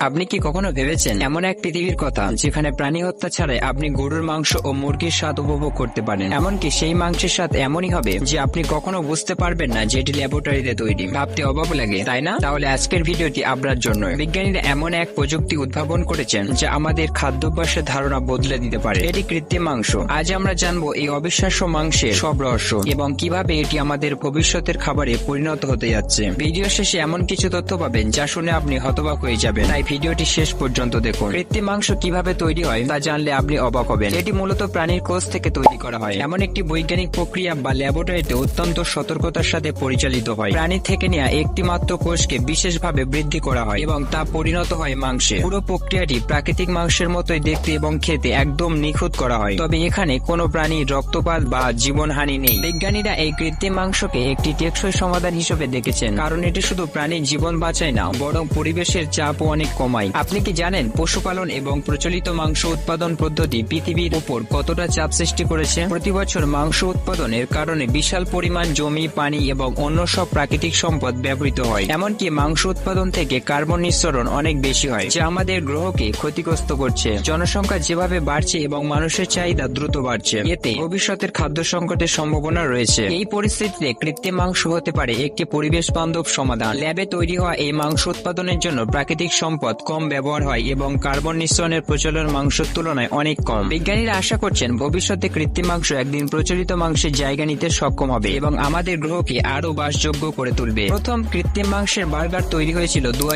আপনি কি কখনো ভেবেছেন এমন এক পৃথিবীর কথা যেখানে প্রাণী হত্যা ছাড়াই আপনি গরুর মাংস ও মুরগির স্বাদ উপভোগ করতে পারেন? এমনকি সেই মাংসের স্বাদ এমনই হবে যে আপনি কখনো বুঝতে পারবেন না যে এটি ল্যাবরেটরিতে তৈরি। ভাবতে অভাব লাগে, তাই না? তাহলে আজকের ভিডিওটি আপনার জন্য। বিজ্ঞানীরা এমন এক প্রযুক্তি উদ্ভাবন করেছেন যা আমাদের খাদ্যাভ্যাসের ধারণা বদলে দিতে পারে। এটি কৃত্রিম মাংস। আজ আমরা জানব এই অবিশ্বাস্য মাংসের সব রহস্য এবং কীভাবে এটি আমাদের ভবিষ্যতের খাবারে পরিণত হতে যাচ্ছে। ভিডিও শেষে এমন কিছু তথ্য পাবেন যা শুনে আপনি হতবাক হয়ে যাবেন। তাই ভিডিওটি শেষ পর্যন্ত দেখুন। কৃত্রিম মাংস কীভাবে তৈরি হয় তা জানলে আপনি অবাক হবেন। এটি মূলত প্রাণীর কোষ থেকে তৈরি করা হয়। এমন একটি বৈজ্ঞানিক প্রক্রিয়া বা ল্যাবরেটরিতে অত্যন্ত সতর্কতার সাথে পরিচালিত হয়। প্রাণী থেকে নেওয়া একটি মাত্র কোষকে বিশেষভাবে বৃদ্ধি করা হয় এবং তা পরিণত হয় মাংসে। পুরো প্রক্রিয়াটি প্রাকৃতিক মাংসের মতোই দেখতে এবং খেতে একদম নিখুঁত করা হয়। তবে এখানে কোনো প্রাণীর রক্তপাত বা জীবনহানি নেই। বিজ্ঞানীরা এই কৃত্রিম মাংসকে একটি টেকসই সমাধান হিসেবে দেখেছেন। কারণ এটি শুধু প্রাণীর জীবন বাঁচায় না, বরং পরিবেশের চাপও অনেক কমায় আপনি কি জানেন পশুপালন এবং প্রচলিত মাংস উৎপাদন পদ্ধতি পৃথিবীর উপর কতটা চাপ সৃষ্টি করেছে? প্রতি বছর মাংস উৎপাদনের কারণে বিশাল পরিমাণ জমি, পানি এবং অন্য সব প্রাকৃতিক সম্পদ ব্যবহৃত হয়। এমনকি মাংস উৎপাদন থেকে কার্বন নিঃসরণ অনেক বেশি হয়, যা আমাদের গ্রহকে ক্ষতিগ্রস্ত করছে। জনসংখ্যা যেভাবে বাড়ছে এবং মানুষের চাহিদা দ্রুত বাড়ছে, এতে ভবিষ্যতের খাদ্য সংকটের সম্ভাবনা রয়েছে। এই পরিস্থিতিতে কৃত্রিম মাংস হতে পারে একটি পরিবেশ বান্ধব সমাধান। ল্যাবে তৈরি হওয়া এই মাংস উৎপাদনের জন্য প্রাকৃতিক সম্পদ কম ব্যবহার হয় এবং কার্বন নিঃসরণের প্রচলন মাংসের তুলনায় অনেক কম। বিজ্ঞানীরা আশা করছেন ভবিষ্যতে কৃত্রিম মাংস একদিন প্রচলিত মাংসের জায়গা নিতে সক্ষম হবে এবং আমাদের গ্রহকে আরও বাসযোগ্য করে তুলবে। প্রথম কৃত্রিম মাংসের বার্গার তৈরি হয়েছিল দু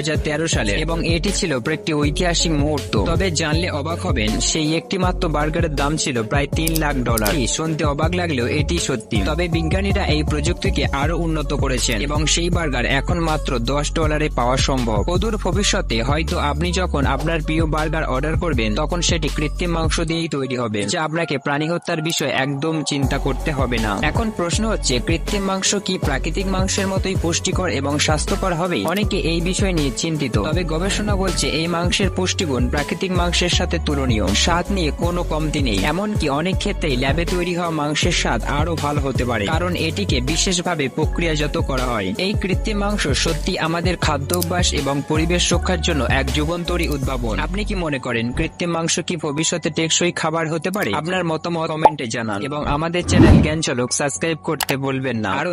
সালে এবং এটি ছিল একটি ঐতিহাসিক মুহূর্ত। তবে জানলে অবাক হবেন, সেই একটি মাত্র বার্গারের দাম ছিল প্রায় তিন লাখ ডলার। শুনতে অবাক লাগলেও এটি সত্যি। তবে বিজ্ঞানীরা এই প্রযুক্তিকে আরও উন্নত করেছেন এবং সেই বার্গার এখন মাত্র দশ ডলারে পাওয়া সম্ভব। অদূর ভবিষ্যতে হয়তো আপনি যখন আপনার প্রিয় বার্গার অর্ডার করবেন, তখন সেটি কৃত্রিম মাংস দিয়েই তৈরি হবে, যা আপনাকে প্রাণী হত্যার বিষয়ে একদম চিন্তা করতে হবে না। এখন প্রশ্ন হচ্ছে, কৃত্রিম মাংস কি প্রাকৃতিক মাংসের মতোই পুষ্টিকর এবং স্বাস্থ্যকর হবে? অনেকে এই বিষয় নিয়ে চিন্তিত। তবে গবেষণা বলছে, এই মাংসের পুষ্টিগুণ প্রাকৃতিক মাংসের সাথে তুলনীয়। স্বাদ নিয়ে কোনো কমতি নেই। এমনকি অনেক ক্ষেত্রেই ল্যাবে তৈরি হওয়া মাংসের স্বাদ আরও ভালো হতে পারে, কারণ এটিকে বিশেষভাবে প্রক্রিয়াজাত করা হয়। এই কৃত্রিম মাংস সত্যি আমাদের খাদ্য অভ্যাস এবং পরিবেশ রক্ষার জন্য এক যুবন্তরী উদ্ভাবন। আপনি কি মনে করেন, কৃত্রিম মাংস কি ভবিষ্যতে টেকসই খাবার হতে পারে? আপনার মতামত কমেন্টে জানান এবং আমাদের চ্যানেল জ্ঞান চলক সাবস্ক্রাইব করতে বলবেন না। আরও